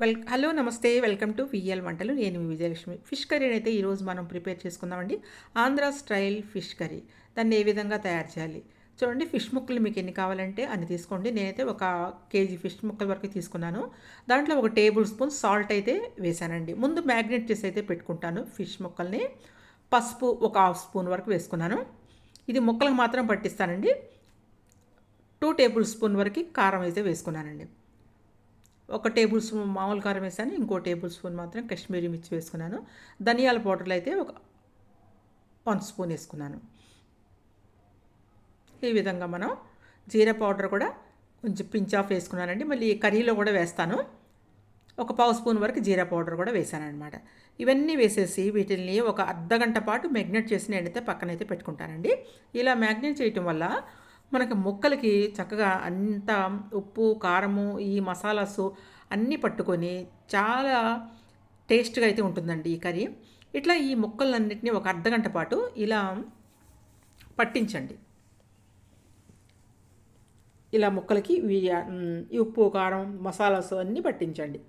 Well hello నమస్తే welcome to VL Vantalu. నేను Vijayalakshmi. Fish కర్రీని అయితే ఈరోజు మనం ప్రిపేర్ చేసుకుందామండి. Andhra style fish curry. దాన్ని ఏ విధంగా తయారు చేయాలి? చూడండి ఫిష్ ముక్కలు మీకు ఎన్ని కావాలంటే అన్ని తీసుకోండి. నేనైతే ఒక కేజీ ఫిష్ ముక్కల వరకు తీసుకున్నాను. దాంట్లో ఒక టేబుల్ స్పూన్ సాల్ట్ అయితే వేసానండి ముందు మ్యాగ్నెట్ చేసి అయితే పెట్టుకుంటాను ఫిష్ ముక్కల్ని. పసుపు ఒక హాఫ్ స్పూన్ వరకు వేసుకున్నాను. ఇది ముక్కలకు మాత్రం పట్టిస్తానండి. టూ టేబుల్ స్పూన్ వరకు కారం అయితే వేసుకున్నానండి. ఒక టేబుల్ స్పూన్ మామూలు కారం వేసాను ఇంకో టేబుల్ స్పూన్ మాత్రం కాశ్మీరీ మిర్చి వేసుకున్నాను. ధనియాల పౌడర్లు అయితే ఒక వన్ స్పూన్ వేసుకున్నాను. ఈ విధంగా మనం జీరా పౌడర్ కూడా కొంచెం పించ్ ఆఫ్ వేసుకున్నానండి. మళ్ళీ కర్రీలో కూడా వేస్తాను. ఒక పావు స్పూన్ వరకు జీరా పౌడర్ కూడా వేసాను అనమాట ఇవన్నీ వేసేసి వీటిని ఒక అర్ధ గంట పాటు మ్యాగ్నెట్ చేసి నేనైతే పక్కనైతే పెట్టుకుంటానండి. ఇలా మ్యాగ్నెట్ చేయటం వల్ల మనకి ముక్కలకి చక్కగా అంత ఉప్పు కారము ఈ మసాలాసు అన్నీ పట్టుకొని చాలా టేస్ట్గా అయితే ఉంటుందండి ఈ కర్రీ. ఇట్లా ఈ ముక్కలన్నింటినీ ఒక అర్ధగంట పాటు ఇలా పట్టించండి. ఇలా ముక్కలకి ఈ ఉప్పు కారం మసాలాస్ అన్నీ పట్టించండి.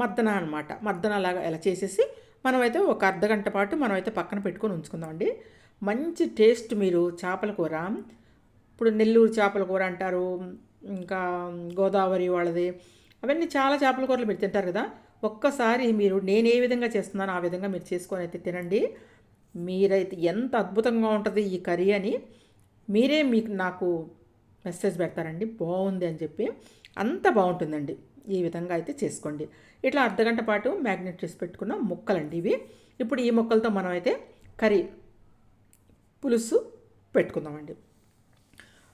మద్దన అనమాట మద్దన లాగా ఇలా చేసేసి మనమైతే ఒక అర్ధగంట పాటు మనమైతే పక్కన పెట్టుకొని ఉంచుకుందామండి. మంచి టేస్ట్ మీరు చేపల కూర. ఇప్పుడు నెల్లూరు చేపల కూర అంటారు ఇంకా గోదావరి వాళ్ళది అవన్నీ చాలా చేపల కూరలు మీరు తింటారు కదా. ఒక్కసారి మీరు నేను ఏ విధంగా చేస్తున్నానో ఆ విధంగా మీరు చేసుకొని అయితే తినండి. మీరైతే ఎంత అద్భుతంగా ఉంటుంది ఈ కర్రీ అని మీరే మీకు నాకు మెసేజ్ పెడతారండి. బాగుంది అని చెప్పి అంత బాగుంటుందండి. ఈ విధంగా అయితే చేసుకోండి. ఇట్లా అర్ధగంట పాటు మ్యాగ్నెట్ చేసి పెట్టుకున్న ముక్కలండి ఇవి. ఇప్పుడు ఈ ముక్కలతో మనం అయితే కర్రీ పులుసు పెట్టుకుందామండి.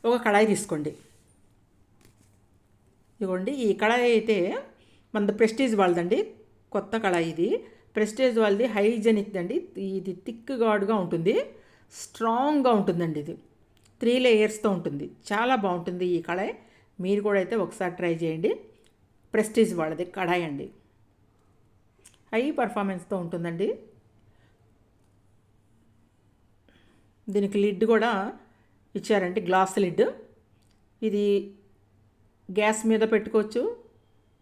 ఒక కడాయి తీసుకోండి. ఇదిగోండి ఈ కడాయి అయితే మన ప్రెస్టీజ్ వాళ్ళదండి. కొత్త కళాయి ఇది. ప్రెస్టేజ్ వాళ్ళది హైజెనిక్ అండి ఇది థిక్ గాడ్గా ఉంటుంది. స్ట్రాంగ్గా ఉంటుందండి ఇది. త్రీ లేయర్స్తో ఉంటుంది. చాలా బాగుంటుంది ఈ కళాయి మీరు కూడా అయితే ఒకసారి ట్రై చేయండి. ప్రెస్టీజ్ వాళ్ళది కడాయి అండి. హై పర్ఫార్మెన్స్తో ఉంటుందండి. దీనికి లిడ్ కూడా ఇచ్చారండి గ్లాస్ లిడ్. ఇది గ్యాస్ మీద పెట్టుకోవచ్చు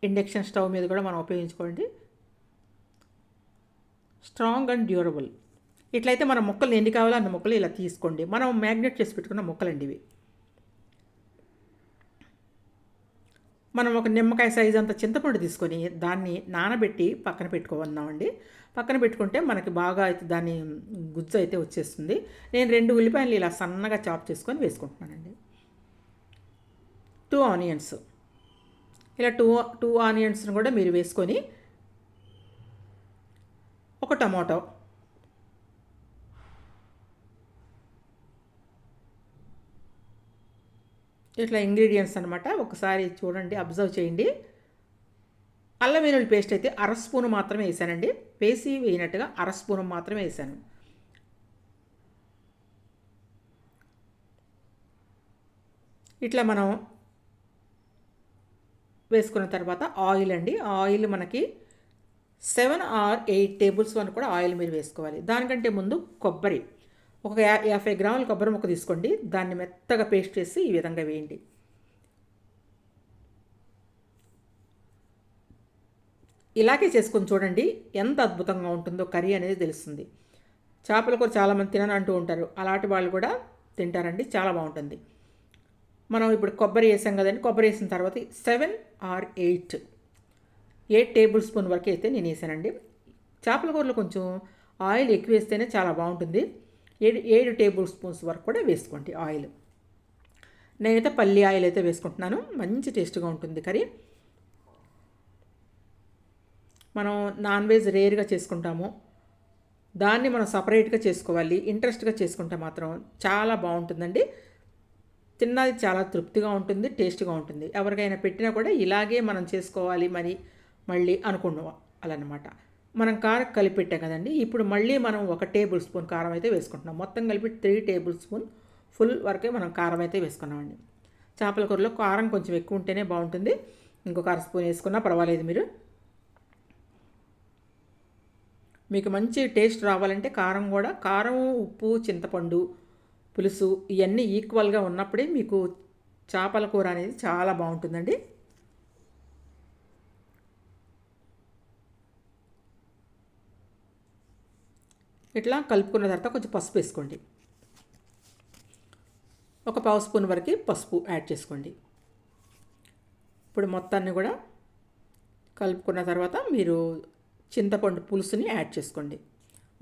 ఇండక్షన్ స్టవ్ మీద కూడా మనం ఉపయోగించుకోండి. Strong and durable. ఇట్లయితే మన మొక్కలు ఎన్ని కావాలో అన్న మొక్కలు ఇలా తీసుకోండి. మనం మ్యాగ్నెట్ చేసి పెట్టుకున్న మొక్కలండి ఇవి. మనం ఒక నిమ్మకాయ సైజ్ అంత చింతపండు తీసుకొని దాన్ని నానబెట్టి పక్కన పెట్టుకోవన్నామండి పక్కన పెట్టుకుంటే మనకి బాగా అయితే దాని గుజ్జు అయితే వచ్చేస్తుంది. నేను రెండు ఉల్లిపాయలు ఇలా సన్నగా చాప్ చేసుకొని వేసుకుంటున్నానండి. టూ ఆనియన్స్ ఇలా టూ టూ ఆనియన్స్ని కూడా మీరు వేసుకొని ఒక టమాటో ఇట్లా ఇంగ్రీడియంట్స్ అనమాట ఒకసారి చూడండి అబ్జర్వ్ చేయండి. అల్లం వెల్లుల్లి పేస్ట్ అయితే అర స్పూన్ మాత్రమే వేసానండి. వేసి వేయినట్టుగా అర స్పూను మాత్రమే వేసాను. ఇట్లా మనం వేసుకున్న తర్వాత ఆయిల్ అండి. ఆయిల్ మనకి seven or eight tables one కూడా ఆయిల్ మీరు వేసుకోవాలి. దానికంటే ముందు కొబ్బరి. ఒక యాభై గ్రాముల కొబ్బరి ముక్క తీసుకోండి. దాన్ని మెత్తగా పేస్ట్ చేసి ఈ విధంగా వేయండి. ఇలాగే చేసుకొని చూడండి ఎంత అద్భుతంగా ఉంటుందో కర్రీ అనేది తెలుస్తుంది. చేపల కూర చాలామంది తినని అంటూ ఉంటారు. అలాంటి వాళ్ళు కూడా తింటారండి. చాలా బాగుంటుంది. మనం ఇప్పుడు కొబ్బరి వేసాం కదండి. కొబ్బరి వేసిన తర్వాత seven or eight eight tablespoon వరకు అయితే నేను వేసానండి. చేపల కూరలో కొంచెం ఆయిల్ ఎక్కువ వేస్తేనే చాలా బాగుంటుంది. ఏడు ఏడు టేబుల్ స్పూన్స్ వరకు కూడా వేసుకోండి ఆయిల్. నేనైతే పల్లి ఆయిల్ అయితే వేసుకుంటున్నాను. మంచి టేస్ట్గా ఉంటుంది కర్రీ. మనం నాన్ వెజ్ రేర్గా చేసుకుంటాము. దాన్ని మనం సపరేట్గా చేసుకోవాలి. ఇంట్రెస్ట్గా చేసుకుంటే మాత్రం చాలా బాగుంటుందండి. తిన్నది చాలా తృప్తిగా ఉంటుంది టేస్ట్గా ఉంటుంది. ఎవరికైనా పెట్టినా కూడా ఇలాగే మనం చేసుకోవాలి మరి మళ్ళీ అనుకున్నాం మనం కారం కలిపి పెట్టాం కదండి. ఇప్పుడు మళ్ళీ మనం ఒక టేబుల్ స్పూన్ కారం అయితే వేసుకుంటున్నాం. మొత్తం కలిపి త్రీ టేబుల్ స్పూన్ ఫుల్ వరకే మనం కారం అయితే వేసుకున్నామండి. చేపల కూరలో కారం కొంచెం ఎక్కువ ఉంటేనే బాగుంటుంది. ఇంకొక అర స్పూన్ వేసుకున్నా పర్వాలేదు మీరు. మీకు మంచి టేస్ట్ రావాలంటే కారం కూడా కారం ఉప్పు చింతపండు పులుసు ఇవన్నీ ఈక్వల్గా ఉన్నప్పుడే మీకు చేపల కూర అనేది చాలా బాగుంటుందండి. ఇట్లా కలుపుకున్న తర్వాత కొంచెం పసుపు వేసుకోండి. ఒక పావు స్పూన్ వరకు పసుపు యాడ్ చేసుకోండి. ఇప్పుడు మొత్తాన్ని కూడా కలుపుకున్న తర్వాత మీరు చింతపండు పులుసుని యాడ్ చేసుకోండి.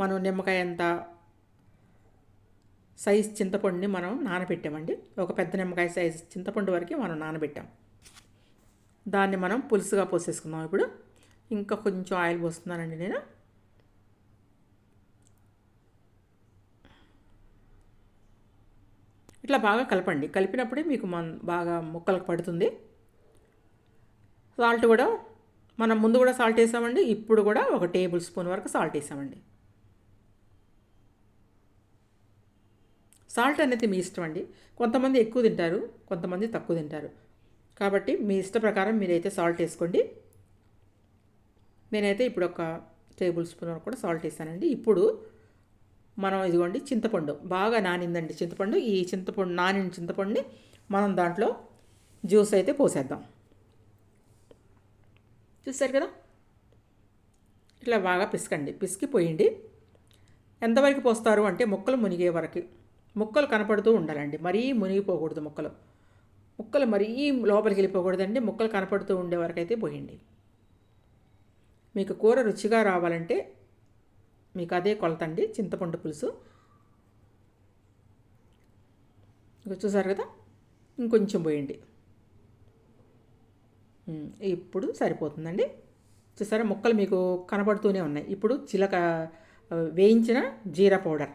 మనం నిమ్మకాయ ఎంత సైజ్ చింతపండుని మనం నానబెట్టామండి. ఒక పెద్ద నిమ్మకాయ సైజ్ చింతపండు వరకు మనం నానబెట్టాం. దాన్ని మనం పులుసుగా పోసేసుకుందాం ఇప్పుడు. ఇంకా కొంచెం ఆయిల్ పోస్తున్నానండి నేను. ఇట్లా బాగా కలపండి. కలిపినప్పుడే మీకు మన బాగా ముక్కలకు పడుతుంది. సాల్ట్ కూడా మనం ముందు కూడా సాల్ట్ వేసామండి ఇప్పుడు కూడా ఒక టేబుల్ స్పూన్ వరకు సాల్ట్ వేసామండి. సాల్ట్ అనేది మీ ఇష్టం అండి. కొంతమంది ఎక్కువ తింటారు కొంతమంది తక్కువ తింటారు. కాబట్టి మీ ఇష్ట ప్రకారం మీరైతే సాల్ట్ వేసుకోండి. నేనైతే ఇప్పుడు ఒక టేబుల్ స్పూన్ వరకు కూడా సాల్ట్ వేసానండి. ఇప్పుడు మనం ఇదిగోండి చింతపండు బాగా నానిందండి చింతపండు. ఈ చింతపండు నానిన చింతపండుని మనం దాంట్లో జ్యూస్ అయితే పోసేద్దాం. చూసారు కదా? ఇట్లా బాగా పిసకండి. పిసికి పోయండి ఎంతవరకు పోస్తారు అంటే ముక్కలు మునిగే వరకు. ముక్కలు కనపడుతూ ఉండాలండి. మరీ మునిగిపోకూడదు మొక్కలు. ముక్కలు మరీ లోపలికి వెళ్ళిపోకూడదండి. ముక్కలు కనపడుతూ ఉండే వరకు అయితే పోయండి. మీకు కూర రుచిగా రావాలంటే మీకు అదే కొలతండి చింతపండు పులుసు. చూసారు కదా? ఇంకొంచెం పోయండి. ఇప్పుడు సరిపోతుందండి. చూసారా ముక్కలు మీకు కనబడుతూనే ఉన్నాయి. ఇప్పుడు చిలక వేయించిన జీరా పౌడర్.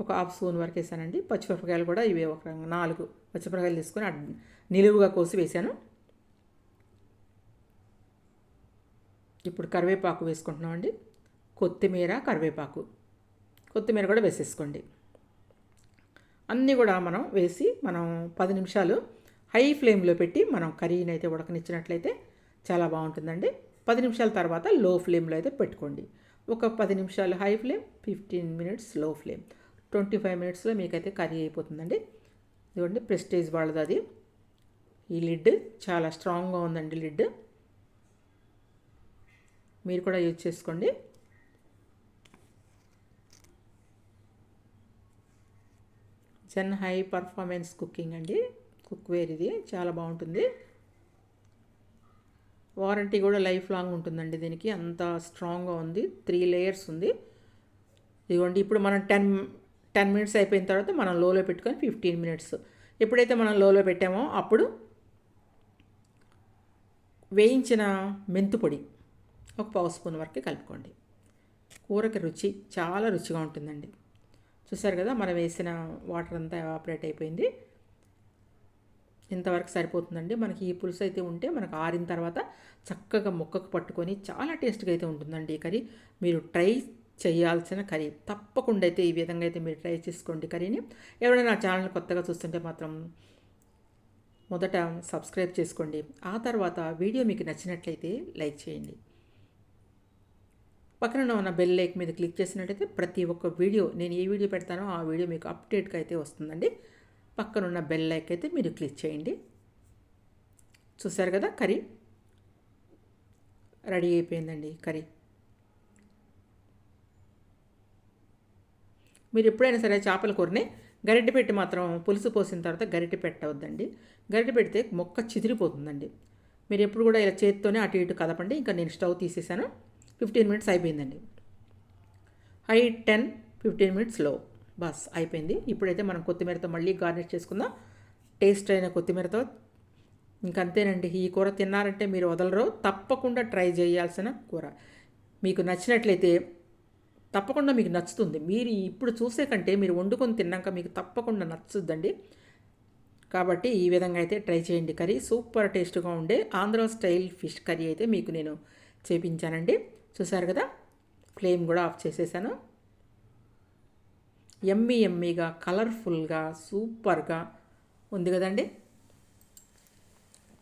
ఒక హాఫ్ స్పూన్ వరకు వేసానండి. పచ్చిమిరపకాయలు కూడా ఇవి ఒక నాలుగు పచ్చిమిరపకాయలు తీసుకొని నిలువుగా కోసి వేసాను. ఇప్పుడు కరివేపాకు వేసుకుంటున్నామండి. కొత్తిమీర కరివేపాకు. కొత్తిమీర కూడా వేసేసుకోండి. అన్నీ కూడా మనం వేసి మనం పది నిమిషాలు హై ఫ్లేమ్లో పెట్టి మనం కర్రీని అయితే ఉడకనిచ్చినట్లయితే చాలా బాగుంటుందండి. పది నిమిషాల తర్వాత లో ఫ్లేమ్లో అయితే పెట్టుకోండి. ఒక పది నిమిషాలు హై ఫ్లేమ్ ఫిఫ్టీన్ మినిట్స్లో ఫ్లేమ్. ట్వంటీ ఫైవ్ మినిట్స్లో మీకైతే కర్రీ అయిపోతుందండి. ఇదిగోండి ప్రెస్టేజ్ వాళ్ళది అది. ఈ లిడ్ చాలా స్ట్రాంగ్గా ఉందండి లిడ్. మీరు కూడా యూజ్ చేసుకోండి. చెన్ హై పర్ఫార్మెన్స్ కుకింగ్ అండి. కుక్వేర్ ఇది. చాలా బాగుంటుంది. వారంటీ కూడా లైఫ్ లాంగ్ ఉంటుందండి దీనికి. అంత స్ట్రాంగ్గా ఉంది. త్రీ లేయర్స్ ఉంది. ఇదిగోండి ఇప్పుడు మనం టెన్ టెన్ మినిట్స్ అయిపోయిన తర్వాత మనం లోలో పెట్టుకొని ఫిఫ్టీన్ మినిట్స్. ఎప్పుడైతే మనం లోలో పెట్టామో అప్పుడు వేయించిన మెంతుపొడి ఒక పావు స్పూన్ వరకు కలుపుకోండి. కూరకి రుచి చాలా రుచిగా ఉంటుందండి. చూసారు కదా మనం వేసిన వాటర్ అంతా ఎవాపరేట్ అయిపోయింది. ఇంతవరకు సరిపోతుందండి. మనకి ఈ పులుసు అయితే ఉంటే మనకు ఆరిన తర్వాత చక్కగా ముక్కకు పట్టుకొని చాలా టేస్ట్గా అయితే ఉంటుందండి ఈ కర్రీ. మీరు ట్రై చేయాల్సిన కర్రీ. తప్పకుండా అయితే ఈ విధంగా అయితే మీరు ట్రై చేసుకోండి కర్రీని. ఎవరైనా నా ఛానల్ కొత్తగా చూస్తుంటే మాత్రం మొదట సబ్స్క్రైబ్ చేసుకోండి. ఆ తర్వాత వీడియో మీకు నచ్చినట్లయితే లైక్ చేయండి. పక్కన ఉన్న బెల్ లైక్ మీద క్లిక్ చేసినట్టయితే ప్రతి ఒక్క వీడియో నేను ఏ వీడియో పెడతానో ఆ వీడియో మీకు అప్డేట్గా అయితే వస్తుందండి. పక్కనున్న బెల్ లైక్ అయితే మీరు క్లిక్ చేయండి. చూసారు కదా కర్రీ? రెడీ అయిపోయిందండి కర్రీ. మీరు ఎప్పుడైనా సరే చేపల కూరని గరిటె పెట్టి మాత్రం పులుసు పోసిన తర్వాత గరిటె పెట్టవద్దండి. గరిటె పెడితే మొక్క చిదిరిపోతుందండి. మీరు ఎప్పుడు కూడా ఇలా చేతితోనే అటు ఇటు కదపండి. ఇంకా నేను స్టవ్ తీసేసాను. ఫిఫ్టీన్ మినిట్స్ అయిపోయిందండి. హై టెన్ ఫిఫ్టీన్ మినిట్స్లో బస్ అయిపోయింది. ఇప్పుడైతే మనం కొత్తిమీరతో మళ్ళీ గార్నిష్ చేసుకుందాం. టేస్ట్ అయిన కొత్తిమీరతో. ఇంకంతేనండి. ఈ కూర తిన్నారంటే మీరు వదలరు. తప్పకుండా ట్రై చేయాల్సిన కూర. మీకు నచ్చినట్లయితే తప్పకుండా మీకు నచ్చుతుంది. మీరు ఇప్పుడు చూసే కంటే మీరు వండుకొని తిన్నాక మీకు తప్పకుండా నచ్చుద్దండి. కాబట్టి ఈ విధంగా అయితే ట్రై చేయండి. కర్రీ సూపర్ టేస్ట్గా ఉండే ఆంధ్ర స్టైల్ ఫిష్ కర్రీ అయితే మీకు నేను చేపించానండి. చూసారు కదా? ఫ్లేమ్ కూడా ఆఫ్ చేసేసాను. ఎమ్మీ ఎమ్మీగా కలర్ఫుల్గా సూపర్గా ఉంది కదండి?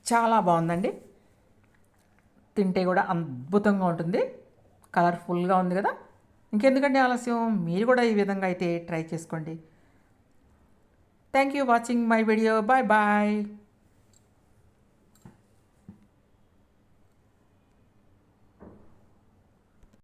చాలా బాగుందండి. తింటే కూడా అద్భుతంగా ఉంటుంది. కలర్ఫుల్గా ఉంది కదా? ఇంకెందుకంటే ఆలస్యం? మీరు కూడా ఈ విధంగా అయితే ట్రై చేసుకోండి. Thank you watching my video bye bye